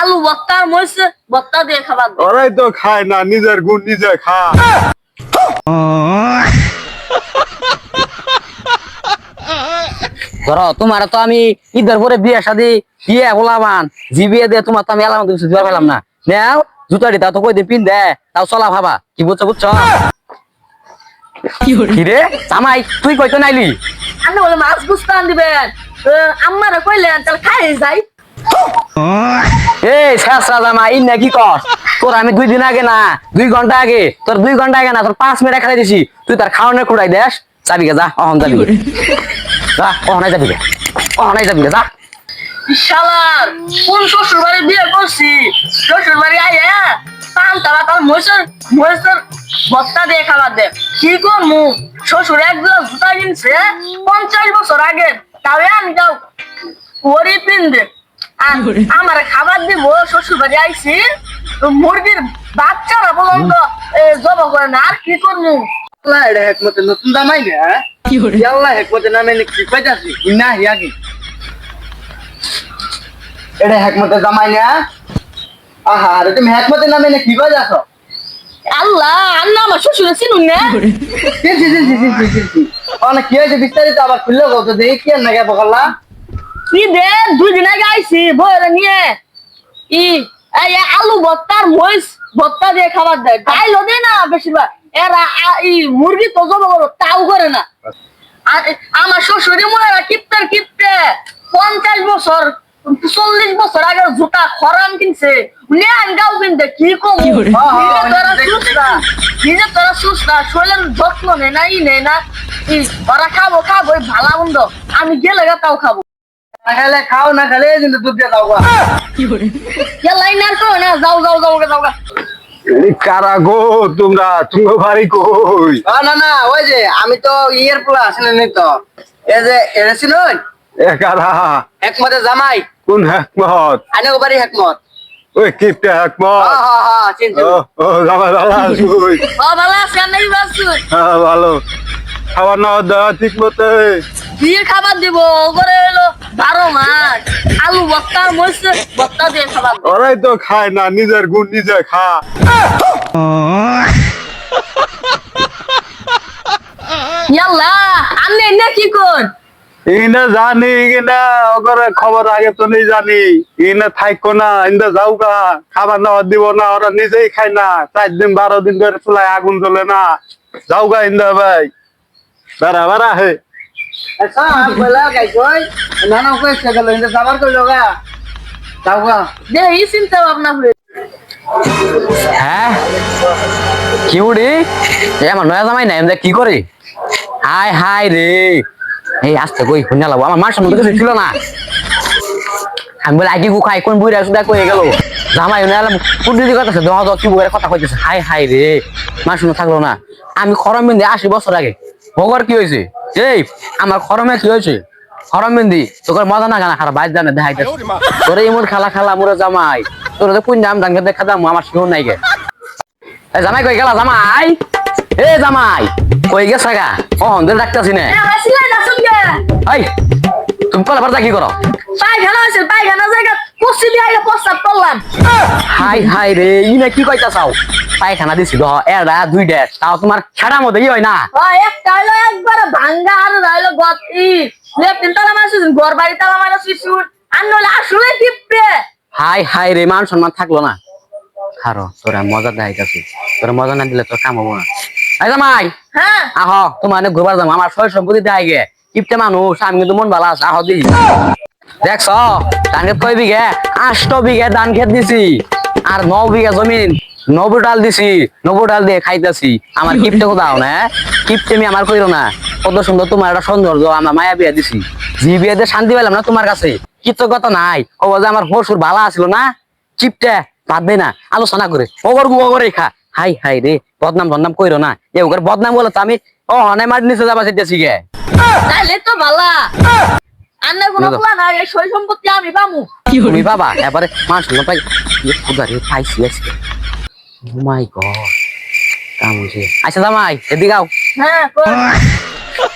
আলু বত্তা আর মরিচ বত্তা দিয়ে খাবার ওরাই তো খায় না নিজের গুণ নিজে খা। ধরো তোমার তো আমি ঈদের পরে বিয়ে শাদি বিয়ে বলাবান জি বিয়ে দিয়ে তোমার তো আমি এলাম তুমি দিতে পারলাম না। নেও জুতা দিতা তো কই দিন পিন দে। তাও চলা ভাবা কি বুঝছ বুঝছ? কি রে জামাই তুই কইতো নাইলি? আপনি বলে মাছ বুঝতে আন দিবেন। আমার কইলেন তাহলে খাই যাই। এই শেষরা জামাই ইন নাকি কস তোর আমি দুই দিন আগে না, দুই ঘণ্টা আগে, তোর দুই ঘণ্টা আগে না, তোর পাঁচ মিনিট খাই দিছি। তুই তার খাওয়ানোর কুড়াই দেস, যাবি যা, অহন যাবি। যা অহনাই যাবি অহনাই যাবি যা। শ্বশুর দে। কি আগে। তাও আমি যাও ওরি পিন দে। আমার খাবার দিব শ্বশুর বাড়ি আইছি মুরগির বাচ্চারা পর্যন্ত জব করে না আর কি করমু? আল্লাহ এটা হেকমতে নতুন দামাই না আল্লাহ হেকমতে নামে কি পাইতাছি না হিয়াগি এটা হেকমতে জামাই না আহা আরে তুমি হেকমতে নামে নি কি বাজাছো আল্লাহ আল্লাহ আমার শ্বশুর চিনুন না। অনেক কি হয়েছে বিস্তারিত আবার খুললে গো তো দেখি কি আর নাকি বকাল্লা? কি দে দুই দিন আগে আইছি বইরে নিয়ে। ই এই আলু ভর্তার মহিষ ভর্তা দিয়ে খাবার দেয়। ডাইলও দেয় না বেশিরভাগ। এরা ই মুরগি তো জমা করো তাও করে না। আর আমার শ্বশুরি মনে হয় পঞ্চাশ বছর চল্লিশ বছর আগে জুতা খরাম কিনছে। নেন গাও কিনতে কি কম? হ্যাঁ, হ্যাঁ, নিজে তোরা সুস্থা শরীরের যত্ন নেই না ই নেই না। ই ওরা খাব খাব ভালা মন্দ। আমি গেলে তাও খাব। খাও না খাইলে কিন্তু দুধ দিয়ে আর না যাও যাও যাও যাও যাও। এই কারা গো তোমরা? তুমি বাড়ি কই? না না ওই যে আমি তো ইয়ের পোলা আসলে নি তো। এই যে এরা ছিল এ কারা? একমতে জামাই। কোন হেকমত? আনে বাড়ি একমত ওই কিপটা হেকমত। হ্যাঁ ও জামা ভালো আছে ভালো। দেওয়া ঠিক মতো কি খাবার দিব করে এলো বারো মাস। আলু বস্তা আর মরিচ দিয়ে খাবার। ওরাই তো খায় না নিজের গুণ নিজে খা। ইয়াল্লা আমি এনে কি কোন ইনা জানি কিনা ওগরে খবর আগে তো নেই জানি। ইনা থাকো না ইন্দা যাও গা খাবার না দিব না ওরা নিজেই খায় না। চার দিন বারো দিন ধরে চুলায় আগুন জ্বলে না। যাও গা ইন্দা ভাই। বেড়া বেড়া হে। না না সে গেল ইন্দা সাবার কই লগা? যাও গা। দে এই চিন্তা ভাবনা করে হ্যাঁ কি উড়ি এ নয়া জামাই নাই কি করে হাই হাই রে এই, আসতে কই শুনে লাগবো। আমার মার কিছু ছিল না? আমি বলে আগে খাই কোন বুড়ি আসু দেখো হয়ে গেল। জামাই উনি আলাম কুন্দি কথা দহ দহ, কি বুড়ের কথা কইতেছে হাই হাই রে মার থাকল না? আমি খরম বিন্দি আশি বছর আগে। ভগর কি হয়েছে? এই আমার খরমে কি হয়েছে? খরম বিন্দি তোর মজা না গানা খারাপ বাইর জানে দেখাইতে। তোরে ইমুর খালা খালা মুরে জামাই। তোর তো কোন দাম দাঙ্গে দেখা দাম আমার শিও নাই গে। এ জামাই কই গেলা জামাই? এ জামাই কই গেছে গা? ও হন্দের ডাক্তারছি না? এই তুমি কলা পারতা কি করো? পায়খানা আছে পায়খানা জায়গা হাই হাই রে ইনে কি কইতা চাও পায়খানা দিছি দ এরা দুই ডেট তাও তোমার ছাড়া মধ্যে ই হয় না। একটা হইল একবারে ভাঙ্গা আর হইল গতি। লেফটিন তালা মারছি ঘর বাড়ি তালা মারছি শুট আর নইলে আসলে টিপে হাই হাই রে মান সম্মান থাকল না। তোরা মজা দেখাইতাছি তোরা মজা না দিলে তোর কাম হব না। এই জামাই হ্যাঁ। আহ তোমার ঘুরবার যাম আমার সয় সম্পত্তি দেখাই গে। কিপটে মানুষ আমি কিন্তু মন ভালো আছে আহ দি দেখছ ধান খেত কয় বিঘে? আষ্ট বিঘে ধান খেত দিছি। আর ন বিঘা জমিন নব ডাল দিছি নব ডাল দিয়ে খাইতাছি। আমার কিপটে কোথাও না কিপটে আমি আমার কইরো না। কত সুন্দর তোমার একটা সৌন্দর্য আমার মায়া বিয়া দিছি। জি বিয়াতে শান্তি পেলাম না তোমার কাছে। কৃতজ্ঞতা নাই। ও যে আমার হসুর ভালো আছিল না? কিপটে বাদ দে না আলোচনা করে। ওগর গু ওগরে খা হাই হাই রে বদনাম বদনাম কইরো না। এ ওগর বদনাম বলে তো আমি ও হনে মার নিচে যাবা চাইতেছি গে। তাইলে তো ভালা আন্না কোনো প্ল্যান আর এই সই সম্পত্তি আমি পামু। তুমি বাবা এবারে মানুষ না পাই খুদারে পাইছি আজকে। মাই গড কাম হইছে। আচ্ছা জামাই এদিকে আও। হ্যাঁ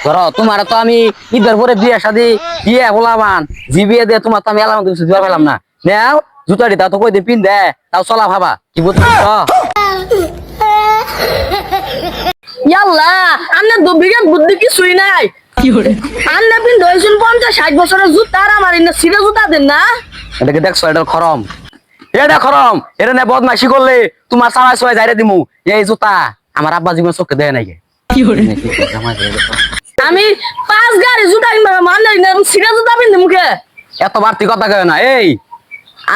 ধরো তোমার তো আমি ঈদের পরে বিয়ে শাদি বিয়ে বলাবান জি বিয়ে দিয়ে তোমার তো আমি এলাম তুমি দিতে পারলাম না। নেও জুতা দি তাও তো কই দিন পিন দে তাও চলা ভাবা কি বুঝছ? ইয়াল্লা আন্না দুবিঘাত বুদ্ধি কিছুই নাই। আন্না পিন ধরেছেন পঞ্চাশ ষাট বছরের জুতা আর আমার ইন্না সিরে জুতা দেন না। এটাকে দেখছ এটা খরম। এটা খরম। এটা নে বদমাইশি করলে তোমার সাবাই সবাই যাইরে দিমু। এই জুতা আমার আব্বা জীবন চোখে দেয় নাকি আমি পাঁচ গাড়ি জুতা কিনবো সিরে জুতা পিন মুখে। এত বাড়তি কথা কয় না এই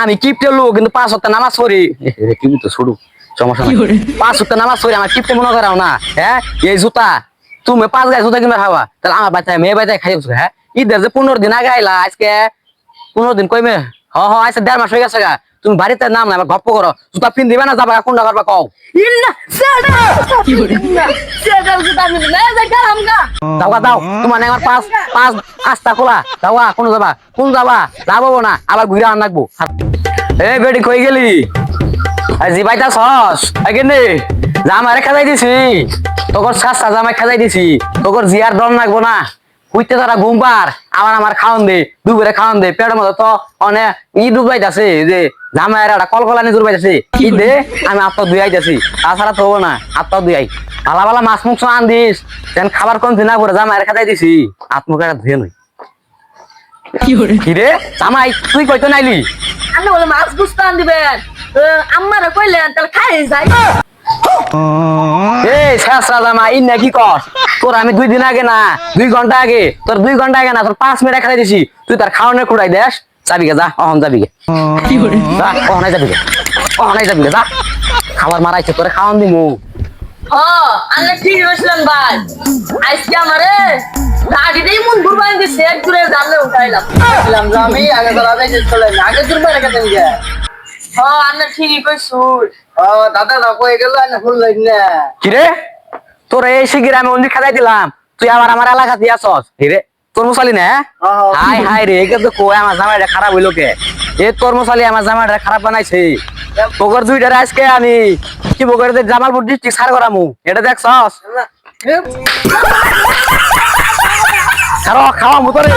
আমি কিপটে লোক কিন্তু পাঁচ সপ্তাহ নামাজ পড়ি। কি তো শুরু। সমস্যা পাঁচ সপ্তাহ নামাজ পড়ি আমার কিপটে মনে করাও না হ্যাঁ? এই জুতা তুমি পাঁচ গায়ে জুতা কিনবে খাবা। তাহলে আমার বাচ্চায় মেয়ে বাচ্চায় খাই হ্যাঁ? ঈদের যে পনেরো দিন আগে আইলা আজকে পনেরো দিন কইমে? হ হ আজকে দেড় মাস হয়ে গেছে গা। তুমি বাড়িতে নাম না গপ্প করো। জুতা পিন দিবে না যাবা কোনটা করবা কও? গা। দাও তোমার আমার পাঁচ পাঁচ আস্তা খোলা। দাও গা, কোন যাবা? কোন যাবা? লাভ হব না আবার ঘুরে আন লাগবো। এই বেটি কই গেলি? আর জি বাইতা সস এখানে জামাই খেলাই দিছি। তোর সাস্তা জামাই খেলাই দিছি তোর জিয়ার দম লাগবো না। হইতে তারা ঘুম পার আমার আমার খাওয়ান দে দুপুরে খাওয়ান দে পেটের মধ্যে তো অনেক ই ডুবাইতাছে যে জামাইয়ের একটা কলকলানি ডুবাইতাছে ই দে আমি আত্মা দুই আইতাছি তাছাড়া তো না আত্মা দুই আই ভালা ভালা মাছ মুখ আন দিস যেন খাবার কম না করে জামাইয়ের দিছি আত্মকে একটা ধুয়ে নই কি রে জামাই তুই কইতো নাইলি? আপনি বলে মাছ বুঝতাম দিবেন আমারে কইলেন তাহলে খাই যাই। এই শেষরা জামা ইন না কি কর? তোর আমি দুই দিন আগে না দুই ঘণ্টা আগে তোর দুই ঘণ্টা আগে না তোর পাঁচ মিনিট খাই দিছি। তুই তার খাওয়ানোর কুড়াই দেস যাবি গে যা অহন যাবি গে। যা অহনাই যাবি গে অহনাই যাবি গে যা। খাবার মারাইছে তোরে খাওয়ান দিমু। ও ঠিক হয়েছিলেন ভাই? আজকে আমারে গাড়িতেই মন ঘুরবাই দিচ্ছে এক দূরে জানলে উঠাইলাম। আমি আগে চলে আগে দূর বাইরে কেটে নিয়ে ও আন্না ঠিকই কইছুন ও দাদা না কই গেল না ফুল লাইন না। কি রে? তোর এই শিগির আমি দিলাম। তুই আবার আমার এলাকা দিয়ে আসস। রে? তোর মশালি না? হাই হাই রে একে তো কই আমার জামাইটা খারাপ হইল কে? এ তোর আমার জামাইটা খারাপ বানাইছে। তোর দুইটারে আজকে আমি কি বকরে জামালপুর ডিস্ট্রিক্ট সার করামু? এটা দেখছস? খাওয়া খাওয়া মুতরে